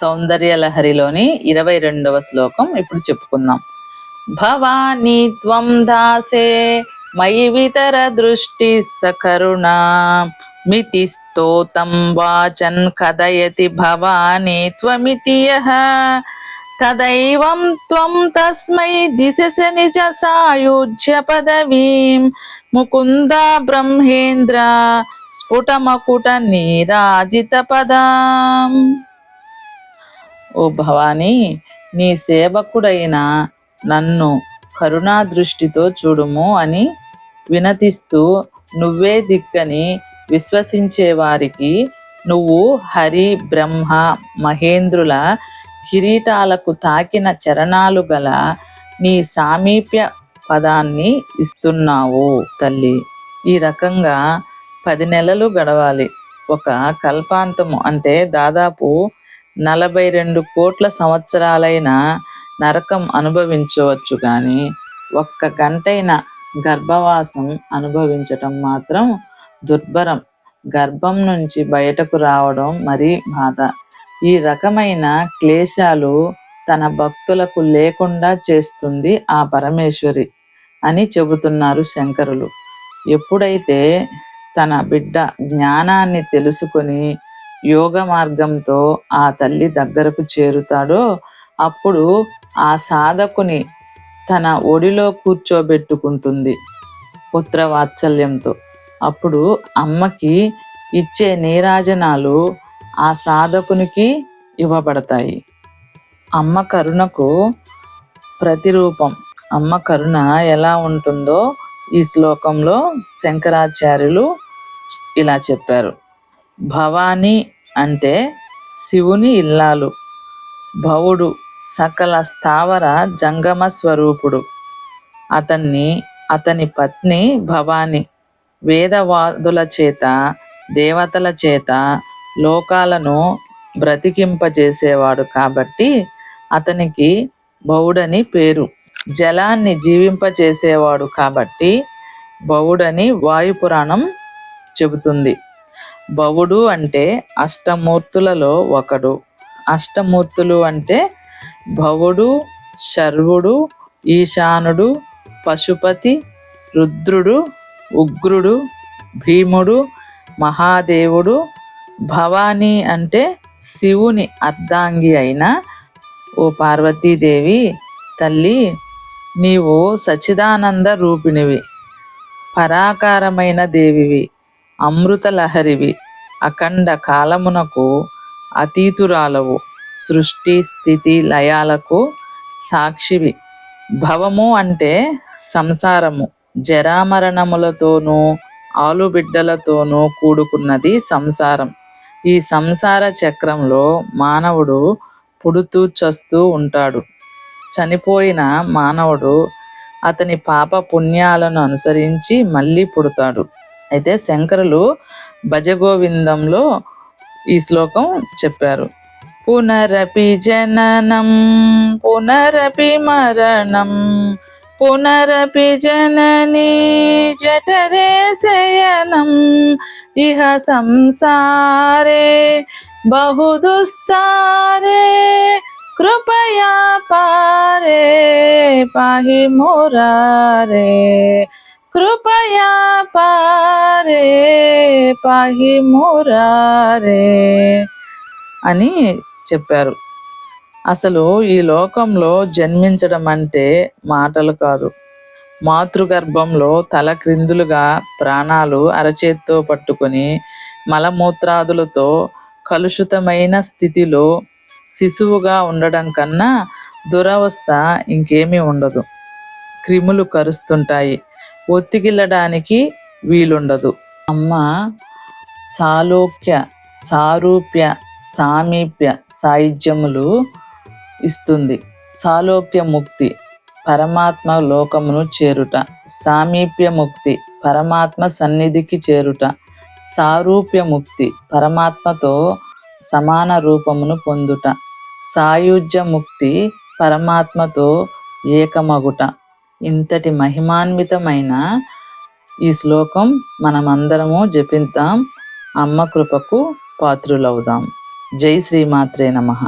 సౌందర్య లహరిలోని ఇరవై రెండవ శ్లోకం ఇప్పుడు చెప్పుకుందాం. భవానీ త్వం దాసే మయి వితర దృష్టి సకరుణ మితి స్తోతం వాచన్ కథయతి భవానీ త్వమితి తదైవం త్వం తస్మై దిశస నిజ సాయుజ్య పదవీం ముకుంద బ్రహ్మేంద్ర స్ఫుటమకుట నీరాజిత పదాం. ఓ భవానీ నీ సేవకుడైన నన్ను కరుణా దృష్టితో చూడుము అని వినతిస్తూ నువ్వే దిక్కని విశ్వసించే వారికి నువ్వు హరి బ్రహ్మ మహేంద్రుల కిరీటాలకు తాకిన చరణాలు గల నీ సామీప్య పదాన్ని ఇస్తున్నావు తల్లి. ఈ రకంగా పది నెలలు గడవాలి. ఒక కల్పాంతము అంటే దాదాపు నలభై రెండు కోట్ల సంవత్సరాలైన నరకం అనుభవించవచ్చు కానీ ఒక్క గంటైన గర్భవాసం అనుభవించటం మాత్రం దుర్భరం. గర్భం నుంచి బయటకు రావడం మరీ బాధ. ఈ రకమైన క్లేశాలు తన భక్తులకు లేకుండా చేస్తుంది ఆ పరమేశ్వరి అని చెబుతున్నారు శంకరులు. ఎప్పుడైతే తన బిడ్డ జ్ఞానాన్ని తెలుసుకొని యోగ మార్గంతో ఆ తల్లి దగ్గరకు చేరుతాడో అప్పుడు ఆ సాధకుని తన ఒడిలో కూర్చోబెట్టుకుంటుంది పుత్ర వాత్సల్యంతో. అప్పుడు అమ్మకి ఇచ్చే నీరాజనాలు ఆ సాధకునికి ఇవ్వబడతాయి. అమ్మ కరుణకు ప్రతిరూపం. అమ్మ కరుణ ఎలా ఉంటుందో ఈ శ్లోకంలో శంకరాచార్యులు ఇలా చెప్పారు. భవాని అంటే శివుని ఇల్లాలు. భవుడు సకల స్థావర జంగమ స్వరూపుడు. అతన్ని అతని పత్ని భవాని. వేదవాదుల చేత దేవతల చేత లోకాలను బ్రతికింపజేసేవాడు కాబట్టి అతనికి బౌడని పేరు. జలాన్ని జీవింపజేసేవాడు కాబట్టి బౌడని వాయుపురాణం చెబుతుంది. భవుడు అంటే అష్టమూర్తులలో ఒకడు. అష్టమూర్తులు అంటే భవుడు శర్వుడు ఈశానుడు పశుపతి రుద్రుడు ఉగ్రుడు భీముడు మహాదేవుడు. భవానీ అంటే శివుని అర్ధాంగి అయిన ఓ పార్వతీదేవి తల్లి. నీవు సచిదానంద రూపిణివి పరాకారమైన దేవివి. అమృత లహరివి అఖండ కాలమునకు అతీతురాలవు. సృష్టి స్థితి లయాలకు సాక్షివి. భవము అంటే సంసారము. జరామరణములతోనూ ఆలుబిడ్డలతోనూ కూడుకున్నది సంసారం. ఈ సంసార చక్రంలో మానవుడు పుడుతూ చస్తూ ఉంటాడు. చనిపోయిన మానవుడు అతని పాప పుణ్యాలను అనుసరించి మళ్ళీ పుడతాడు. అయితే శంకరులు భజగోవిందంలో ఈ శ్లోకం చెప్పారు. పునరపి జననం పునరపి మరణం పునరపి జననీ జఠరే శయనం ఇహ సంసారే బహుదుస్తారే కృపయా పారే పాహి మురారే. కృపయా పారే పాహి మురారే అని చెప్పారు. అసలు ఈ లోకంలో జన్మించడం అంటే మాటలు కాదు. మాతృగర్భంలో తల క్రిందులుగా ప్రాణాలు అరచేత్తో పట్టుకొని మలమూత్రాదులతో కలుషితమైన స్థితిలో శిశువుగా ఉండడం కన్నా దురవస్థ ఇంకేమీ ఉండదు. క్రిములు కరుస్తుంటాయి. ఒత్తిగిల్లడానికి వీలుండదు. అమ్మ సాలోక్య సారూప్య సామీప్య సాయుధ్యములు ఇస్తుంది. సాలోక్య ముక్తి పరమాత్మ లోకమును చేరుట. సామీప్య ముక్తి పరమాత్మ సన్నిధికి చేరుట. సారూప్య ముక్తి పరమాత్మతో సమాన రూపమును పొందుట. సాయుజ్య ముక్తి పరమాత్మతో ఏకమగుట. ఇంతటి మహిమాన్వితమైన ఈ శ్లోకం మనమందరము జపిద్దాం అమ్మ కృపకు పాత్రులవుదాం. జై శ్రీమాత్రే నమః.